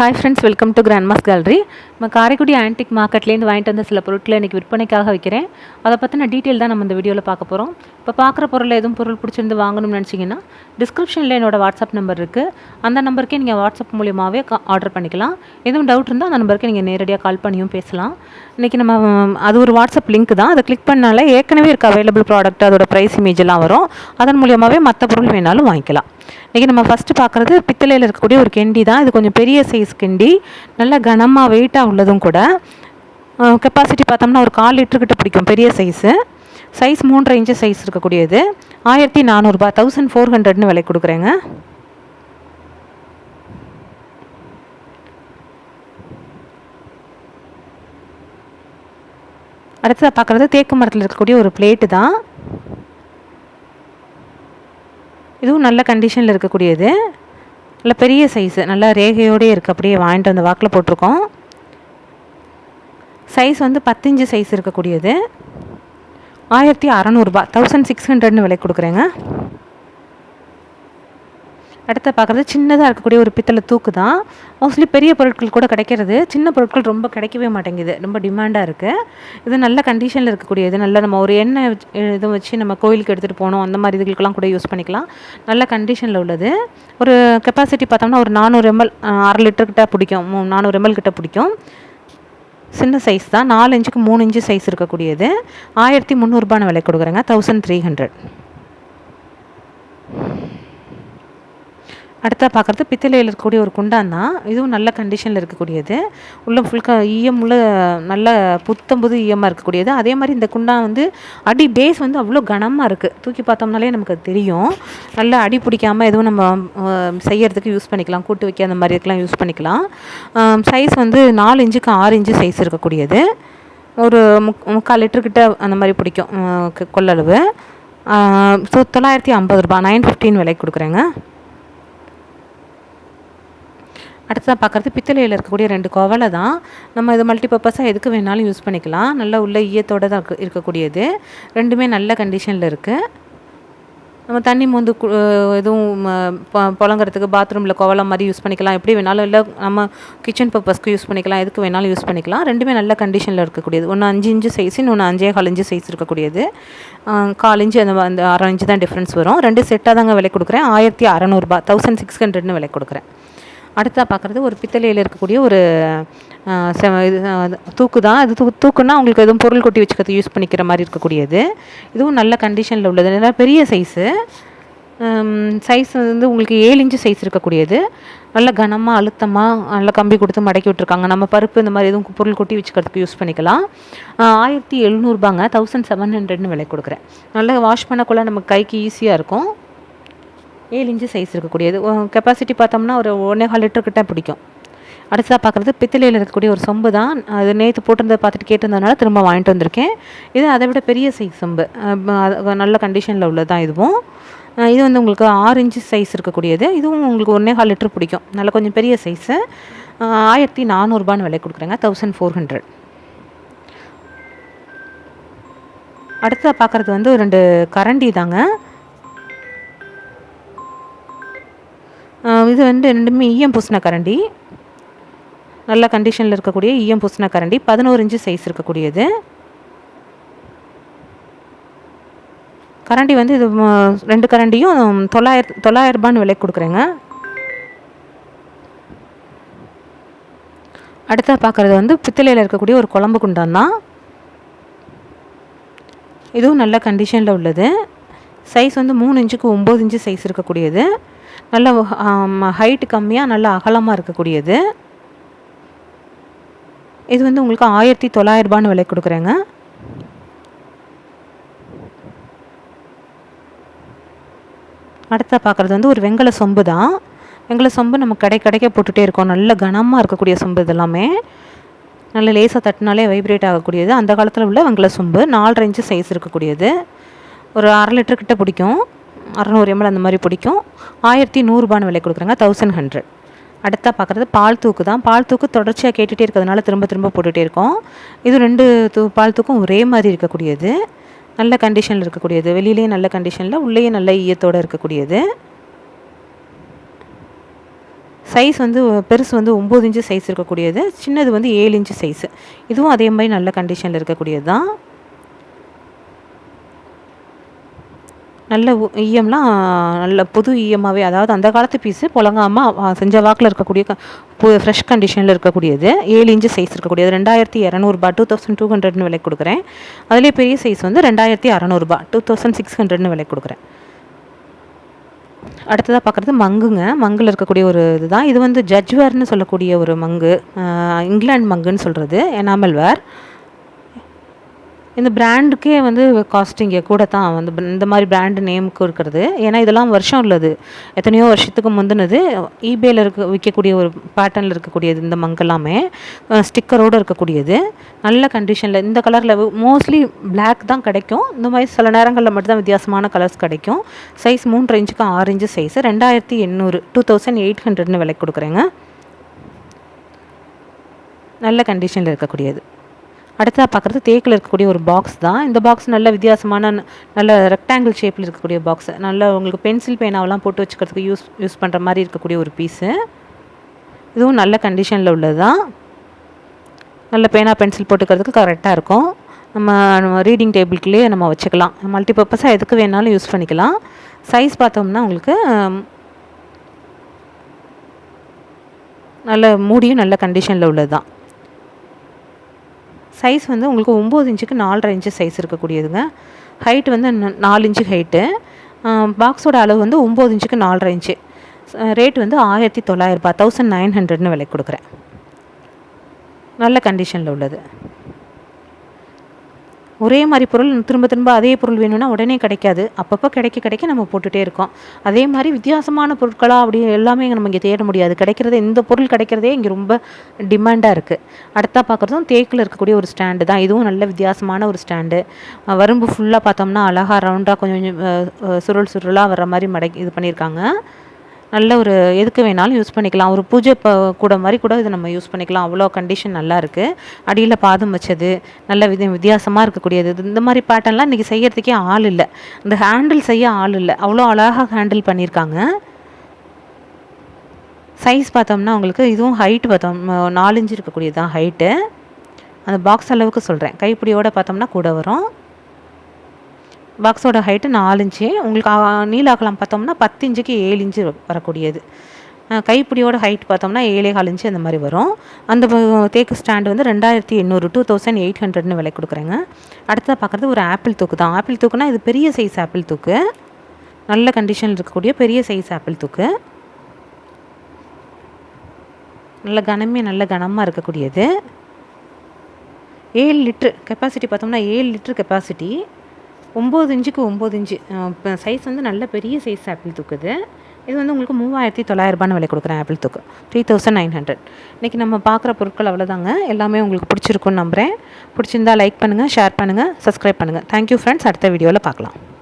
Hi friends welcome to grandma's gallery நம்ம Karaikudi antique மார்க்கெட்லேருந்து வாங்கிட்டு வந்த சில பொருட்களை இன்றைக்கி விற்பனைக்காக வைக்கிறேன் அதை பற்றின டீட்டெயில் தான் நம்ம இந்த வீடியோவில் பார்க்க போகிறோம் இப்போ பார்க்குற பொருள் எதுவும் பொருள் பிடிச்சிருந்து வாங்கணும்னு நினச்சிங்கன்னா டிஸ்கிரிப்ஷனில் என்னோட வாட்ஸ்அப் நம்பர் இருக்குது அந்த நம்பருக்கே நீங்கள் வாட்ஸ்அப் மூலியமாகவே ஆர்டர் பண்ணிக்கலாம். எதுவும் டவுட் இருந்தால் அந்த நம்பருக்கு நீங்கள் நேரடியாக கால் பண்ணியும் பேசலாம். இன்றைக்கி நம்ம அது ஒரு வாட்ஸ்அப் லிங்க் தான். அதை கிளிக் பண்ணாலே ஏற்கனவே இருக்க அவைலபிள் ப்ராடக்ட் அதோட ப்ரைஸ் இமேஜ் எல்லாம் வரும். அதன் மூலியமாகவே மற்ற பொருள் வேணாலும் வாங்கிக்கலாம். இன்றைக்கி நம்ம ஃபஸ்ட்டு பார்க்குறது பித்தளையில் இருக்கக்கூடிய ஒரு கெண்டி தான். இது கொஞ்சம் பெரிய சைஸ் கெண்டி. நல்ல கனமாக வெயிட்டாக உள்ளதும் கூட. கெப்பாசிட்டி பார்த்தோம்னா ஒரு கால் லிட்டருக்கிட்ட பிடிக்கும் பெரிய சைஸு சைஸ் மூன்றரை இன்ச்சு சைஸ் இருக்கக்கூடியது. ஆயிரத்தி நானூறுரூபா தௌசண்ட் ஃபோர் ஹண்ட்ரட்னு விலை கொடுக்குறேங்க. அடுத்ததாக பார்க்குறது தேக்கு மரத்தில் இருக்கக்கூடிய ஒரு பிளேட்டு தான். இதுவும் நல்ல கண்டிஷனில் இருக்கக்கூடியது. நல்ல பெரிய சைஸு நல்லா ரேகையோடயே இருக்குது அப்படியே வாங்கிட்டு வந்து வாக்கில் போட்டிருக்கோம். சைஸ் வந்து பத்தஞ்சு சைஸ் இருக்கக்கூடியது. ஆயிரத்தி அறநூறுபா. தௌசண்ட் சிக்ஸ் ஹண்ட்ரட்னு விலை கொடுக்குறேங்க. அடுத்து பார்க்குறது சின்னதாக இருக்கக்கூடிய ஒரு பித்தளை தூக்கு தான். மோஸ்ட்லி பெரிய பொருட்கள் கூட கிடைக்கிறது. சின்ன பொருட்கள் ரொம்ப கிடைக்கவே மாட்டேங்குது. ரொம்ப டிமாண்டாக இருக்குது இது நல்ல கண்டிஷனில் இருக்கக்கூடியது நல்ல நம்ம ஒரு எண்ணெய் வச்சு- இது வச்சு நம்ம கோயிலுக்கு எடுத்துகிட்டு போகணும். அந்த மாதிரி இதுகளுக்கெல்லாம் கூட யூஸ் பண்ணிக்கலாம். நல்ல கண்டிஷனில் உள்ளது. ஒரு கெப்பாசிட்டி பார்த்தோம்னா ஒரு நானூறு எம்எல் அரை லிட்டர் கிட்ட பிடிக்கும். மூ நானூறு எம்எல் கிட்ட பிடிக்கும். சின்ன சைஸ் தான். நாலு இன்ச்சுக்கு மூணு இன்ச்சு சைஸ் இருக்கக்கூடியது. ஆயிரத்தி முந்நூறுபான விலை கொடுக்குறேங்க. தௌசண்ட் த்ரீ ஹண்ட்ரட் அடுத்தா பார்க்குறது பித்தளையில் இருக்கக்கூடிய ஒரு குண்டான் தான். இதுவும் நல்ல கண்டிஷனில் இருக்கக்கூடியது. உள்ள க ஈயம் உள்ள நல்ல புத்தம்புது ஈயமாக இருக்கக்கூடியது. அதே மாதிரி இந்த குண்டான் வந்து அடி பேஸ் வந்து அவ்வளோ கனமாக இருக்குது தூக்கி பார்த்தோம்னாலே நமக்கு அது தெரியும். நல்லா அடி பிடிக்காமல் எதுவும் நம்ம செய்யறதுக்கு யூஸ் பண்ணிக்கலாம். கூட்டு வைக்க அந்த மாதிரி இதுக்கெலாம் யூஸ் பண்ணிக்கலாம். சைஸ் வந்து நாலு இன்ச்சுக்கு ஆறு இன்ச்சு சைஸ் இருக்கக்கூடியது. ஒரு முக் முக்கால் லிட்டருக்கிட்ட அந்த மாதிரி பிடிக்கும். கொள்ளளவு. ஸோ தொள்ளாயிரத்தி ஐம்பது ரூபா நைன் ஃபிஃப்டின் விலைக்கு கொடுக்குறேங்க. அடுத்ததாக பார்க்குறது பித்தளையில் இருக்கக்கூடிய ரெண்டு கோவலை தான். நம்ம இது மல்டிபர்பஸாக எதுக்கு வேணாலும் யூஸ் பண்ணிக்கலாம். நல்லா உள்ள ஈயத்தோடு தான் இருக்கக்கூடியது. ரெண்டுமே நல்ல கண்டிஷனில் இருக்குது நம்ம தண்ணி மோந்து கு- எதுவும் அஹ், புழங்குறதுக்கு பாத்ரூமில் கோவலம் மாதிரி யூஸ் பண்ணிக்கலாம். எப்படி வேணாலும் இல்லை நம்ம கிச்சன் பர்பஸ்க்கு யூஸ் பண்ணிக்கலாம். எதுக்கு வேணாலும் யூஸ் பண்ணிக்கலாம். ரெண்டுமே நல்ல கண்டிஷனில் இருக்கக்கூடியது. ஒன்று அஞ்சு இன்ச்சு சைஸ் இன்னொன்று அஞ்சே கால் இன்ச்சு சைஸ் இருக்கக்கூடியது. கால் இன்ச்சு அந்த அந்த அரை இன்ச்சு தான் டிஃப்ரென்ஸ் வரும். ரெண்டு செட்டாக தாங்க விலை கொடுக்குறேன். ஆயிரத்தி அறநூறுபா தௌசண்ட் சிக்ஸ் ஹண்ட்ரட்னு விலை கொடுக்குறேன். அடுத்தா பார்க்குறது ஒரு பித்தளையில் இருக்கக்கூடிய ஒரு செ- இது தூக்கு தான் இது தூ தூக்குன்னா உங்களுக்கு எதுவும் பொருள் கொட்டி வச்சுக்கிறது யூஸ் பண்ணிக்கிற மாதிரி இருக்கக்கூடியது. இதுவும் நல்ல கண்டிஷனில் உள்ளது. நல்லா பெரிய சைஸு சைஸ் வந்து உங்களுக்கு ஏழு இன்ச்சு சைஸ் இருக்கக்கூடியது. நல்ல கனமாக அழுத்தமாக நல்ல கம்பி கொடுத்து மடக்கி விட்ருக்காங்க நம்ம பருப்பு இந்த மாதிரி எதுவும் பொருள் கொட்டி வச்சுக்கிறதுக்கு யூஸ் பண்ணிக்கலாம். ஆயிரத்தி எழுநூறுபாங்க. தௌசண்ட் செவன் ஹண்ட்ரட்னு விலை கொடுக்குறேன். நல்லா வாஷ் பண்ணக்குள்ளே நமக்கு கைக்கு ஈஸியாக இருக்கும். ஏழு இன்ச்சு சைஸ் இருக்கக்கூடியது. கெப்பாசிட்டி பார்த்தோம்னா ஒரு ஒன்றே கால் லிட்டர் கிட்ட பிடிக்கும். அடுத்ததாக பார்க்குறது பித்தளையில் இருக்கக்கூடிய ஒரு சொம்பு தான். அது நேற்று போட்டிருந்ததை பார்த்துட்டு கேட்டிருந்ததுனால திரும்ப வாங்கிட்டு வந்திருக்கேன். இது அதை விட பெரிய சைஸ் சொம்பு. அது நல்ல கண்டிஷனில் உள்ளது தான் இதுவும் இது வந்து உங்களுக்கு ஆறு இன்ச்சு சைஸ் இருக்கக்கூடியது. இதுவும் உங்களுக்கு ஒன்றே கால் லிட்டர் பிடிக்கும். நல்ல கொஞ்சம் பெரிய சைஸு ஆயிரத்தி நானூறுபான்னு விலை கொடுக்குறேங்க. தௌசண்ட் ஃபோர் ஹண்ட்ரட் அடுத்ததாக பார்க்குறது வந்து ரெண்டு கரண்டி தாங்க. இது வந்து ரெண்டுமே ஈயம் பூசின கரண்டி. நல்ல கண்டிஷனில் இருக்கக்கூடிய ஈயம் பூசின கரண்டி. பதினோரு இன்ச்சு சைஸ் இருக்கக்கூடியது. கரண்டி வந்து இது ரெண்டு கரண்டியும் தொள்ளாயிரம் தொள்ளாயிரரூபான்னு விலை கொடுக்குறேங்க. அடுத்த பார்க்குறது வந்து பித்தளையில் இருக்கக்கூடிய ஒரு குழம்பு குண்டான் தான். இதுவும் நல்ல கண்டிஷனில் உள்ளது. சைஸ் வந்து மூணு இன்ச்சுக்கு ஒம்பது இன்ச்சு சைஸ் இருக்கக்கூடியது. நல்ல ஹைட்டு கம்மியாக நல்ல அகலமாக இருக்கக்கூடியது. இது வந்து உங்களுக்கு ஆயிரத்தி தொள்ளாயிரரூபான்னு விலை கொடுக்குறேங்க. அடுத்த பார்க்குறது வந்து ஒரு வெங்கல சொம்பு தான். வெங்கல சொம்பு நம்ம கடை கடைக்க போட்டுகிட்டே இருக்கோம். நல்ல கனமாக இருக்கக்கூடிய சொம்பு இதெல்லாமே நல்ல லேசாக தட்டினாலே வைப்ரேட் ஆகக்கூடியது. அந்த காலத்தில் உள்ள வெங்கல சொம்பு நாலரை இன்ச்சு சைஸ் இருக்கக்கூடியது. ஒரு அரை லிட்டர் கிட்ட பிடிக்கும். அறநூறு எம்எல் அந்த மாதிரி பிடிக்கும். ஆயிரத்தி நூறுரூபான்னு விலை கொடுக்குறாங்க தௌசண்ட் ஹண்ட்ரட் அடுத்தா பார்க்குறது பால் தூக்கு தான். பால் தூக்கு தொடர்ச்சியாக கேட்டுகிட்டே இருக்கிறதுனால திரும்ப திரும்ப போட்டுகிட்டே இருக்கோம். இது ரெண்டு தூ பால் தூக்கும் ஒரே மாதிரி இருக்கக்கூடியது. நல்ல கண்டிஷனில் இருக்கக்கூடியது. வெளியிலேயே நல்ல கண்டிஷனில் உள்ளேயே நல்ல ஈயத்தோடு இருக்கக்கூடியது. சைஸ் வந்து பெருசு வந்து ஒம்பது இன்ச்சு சைஸ் இருக்கக்கூடியது. சின்னது வந்து ஏழு இன்ச்சு சைஸு இதுவும் அதே மாதிரி நல்ல கண்டிஷனில் இருக்கக்கூடியது தான். நல்ல ஈயம்லாம் நல்ல புது ஈயமாகவே அதாவது அந்த காலத்து பீஸு புழங்காமல் செஞ்ச வாக்கில் இருக்கக்கூடிய பு ஃப்ரெஷ் கண்டிஷனில் இருக்கக்கூடியது. ஏழு இன்ச்சு சைஸ் இருக்கக்கூடியது. ரெண்டாயிரத்தி இரநூறுபா டூ தௌசண்ட் டூ ஹண்ட்ரட்னு விலை கொடுக்குறேன். அதிலே பெரிய சைஸ் வந்து ரெண்டாயிரத்தி அறநூறுபா டூ தௌசண்ட் சிக்ஸ் ஹண்ட்ரட்னு விலை கொடுக்குறேன். அடுத்ததாக பார்க்குறது மங்குங்க. மங்கில் இருக்கக்கூடிய ஒரு இதுதான். இது வந்து ஜட்ஜ்வேர்னு சொல்லக்கூடிய ஒரு மங்கு. இங்கிலாந்து மங்குன்னு சொல்கிறது எனாமல் வேர் இந்த பிராண்டுக்கே வந்து காஸ்டிங்க கூட தான் வந்து இந்த மாதிரி பிராண்டு நேமுக்கு இருக்கிறது. ஏன்னா இதெல்லாம் வருஷம் உள்ளது. எத்தனையோ வருஷத்துக்கு முந்தினது ஈபேயில் இருக்க விற்கக்கூடிய ஒரு பேட்டர்னில் இருக்கக்கூடியது இந்த மங்கெல்லாமே ஸ்டிக்கரோடு இருக்கக்கூடியது. நல்ல கண்டிஷனில் இந்த கலரில் மோஸ்ட்லி பிளாக் தான் கிடைக்கும். இந்த மாதிரி சில நேரங்களில் மட்டும்தான் வித்தியாசமான கலர்ஸ் கிடைக்கும். சைஸ் மூன்று இன்ச்சுக்கு ஆறு இன்ச்சு சைஸ் ரெண்டாயிரத்தி எண்ணூறு டூ தௌசண்ட் எயிட் ஹண்ட்ரட்னு விலை கொடுக்குறேங்க. நல்ல கண்டிஷனில் இருக்கக்கூடியது. அடுத்ததாக பார்க்குறது தேக்கில் இருக்கக்கூடிய ஒரு பாக்ஸ் தான். இந்த பாக்ஸ் நல்ல வித்தியாசமான நல்ல ரெக்டாங்கிள் ஷேப்பில் இருக்கக்கூடிய பாக்ஸ் நல்ல உங்களுக்கு பென்சில் பேனாவெலாம் போட்டு வச்சுக்கிறதுக்கு யூஸ் யூஸ் பண்ணுற மாதிரி இருக்கக்கூடிய ஒரு பீஸு இதுவும் நல்ல கண்டிஷனில் உள்ளது தான் நல்ல பேனா பென்சில் போட்டுக்கிறதுக்கு கரெக்டாக இருக்கும். நம்ம ரீடிங் டேபிள்குள்ளேயே நம்ம வச்சுக்கலாம். மல்டி பர்பஸாக எதுக்கு வேணாலும் யூஸ் பண்ணிக்கலாம். சைஸ் பார்த்தோம்னா உங்களுக்கு நல்ல மூடியும் நல்ல கண்டிஷனில் உள்ளது தான் சைஸ் வந்து உங்களுக்கு ஒம்பது இன்ச்சுக்கு நாலரை இன்ச்சு சைஸ் இருக்கக்கூடியதுங்க. ஹைட் வந்து நாலு இன்ச்சு ஹைட்டு பாக்ஸோட அளவு வந்து ஒம்பது இன்ச்சுக்கு நாலரை இன்ச்சு. ரேட் வந்து ஆயிரத்தி தொள்ளாயிரரூபா தௌசண்ட் நைன் ஹண்ட்ரட்னு விலை கொடுக்குறேன். நல்ல கண்டிஷனில் உள்ளது. ஒரே மாதிரி பொருள் திரும்ப திரும்ப அதே பொருள் வேணும்னா உடனே கிடைக்காது. அப்பப்போ கிடைக்க கிடைக்க நம்ம போட்டுகிட்டே இருக்கோம். அதே மாதிரி வித்தியாசமான பொருட்களாக அப்படி எல்லாமே நம்ம இங்கே தேட முடியாது. கிடைக்கிறது இந்த பொருள் கிடைக்கிறதே இங்கே ரொம்ப டிமாண்டாக இருக்குது அடுத்தா பார்க்குறதும் தேக்கில் இருக்கக்கூடிய ஒரு ஸ்டாண்டு தான். இதுவும் நல்ல வித்தியாசமான ஒரு ஸ்டாண்டு வரும்பு ஃபுல்லாக பார்த்தோம்னா அழகாக ரவுண்டாக கொஞ்சம் சுருள் சுருளாக வர மாதிரி மடக்கி இது பண்ணியிருக்காங்க. நல்ல ஒரு எதுக்கு வேணாலும் யூஸ் பண்ணிக்கலாம். ஒரு பூஜை ப கூட மாதிரி கூட இதை நம்ம யூஸ் பண்ணிக்கலாம். அவ்வளோ கண்டிஷன் நல்லா இருக்குது அடியில் பாதம் வச்சது நல்ல வித வித்தியாசமாக இருக்கக்கூடியது. இந்த மாதிரி பேட்டர்ன்லாம் இன்றைக்கி செய்யறதுக்கே ஆள் இல்லை. இந்த ஹேண்டில் செய்ய ஆள் இல்லை. அவ்வளோ அழகாக ஹேண்டில் பண்ணியிருக்காங்க. சைஸ் பார்த்தோம்னா உங்களுக்கு இதுவும் ஹைட் பார்த்தோம். நாலஞ்சு இருக்கக்கூடியது தான் ஹைட்டு அந்த பாக்ஸ் அளவுக்கு சொல்கிறேன் கைப்பிடியோடு பார்த்தோம்னா கூட வரும். பாக்ஸோட ஹைட்டு நாலு இன்ச்சு. உங்களுக்கு நீலாக்கலாம் பார்த்தோம்னா பத்து இன்ச்சுக்கு ஏழு இன்ச்சு வரக்கூடியது. கைப்பிடியோட ஹைட் பார்த்தோம்னா ஏழே கால் இன்ச்சு அந்த மாதிரி வரும். அந்த தேக்கு ஸ்டாண்டு வந்து ரெண்டாயிரத்தி எண்ணூறு டூ தௌசண்ட் எயிட் ஹண்ட்ரட்னு விலை கொடுக்குறேங்க. அடுத்ததாக பார்க்குறது ஒரு ஆப்பிள் தூக்கு தான். ஆப்பிள் தூக்குனா இது பெரிய சைஸ் ஆப்பிள் தூக்கு. நல்ல கண்டிஷனில் இருக்கக்கூடிய பெரிய சைஸ் ஆப்பிள் தூக்கு. நல்ல கனமே நல்ல கனமாக இருக்கக்கூடியது. ஏழு லிட்ரு கெப்பாசிட்டி பார்த்தோம்னா ஏழு லிட்ரு கெப்பாசிட்டி ஒம்பது இன்ச்சுக்கு ஒம்பது இன்ச்சு. இப்போ சைஸ் வந்து நல்ல பெரிய சைஸ் ஆப்பிள் தூக்குது. இது வந்து உங்களுக்கு மூவாயிரத்தி தொள்ளாயிரரூபான்னு விலை கொடுக்குறேன் ஆப்பிள் தூக்கு. த்ரீ தௌசண்ட் நைன் ஹண்ட்ரட் இன்றைக்கி நம்ம பார்க்குற பொருட்கள் அவ்வளோதாங்க எல்லாமே உங்களுக்கு பிடிச்சிருக்குன்னு நம்புகிறேன் பிடிச்சிருந்தா லைக் பண்ணுங்கள் ஷேர் பண்ணுங்கள் சப்ஸ்கிரைப் பண்ணுங்கள் தேங்க்யூ ஃப்ரெண்ட்ஸ் அடுத்த வீடியோவில் பார்க்கலாம்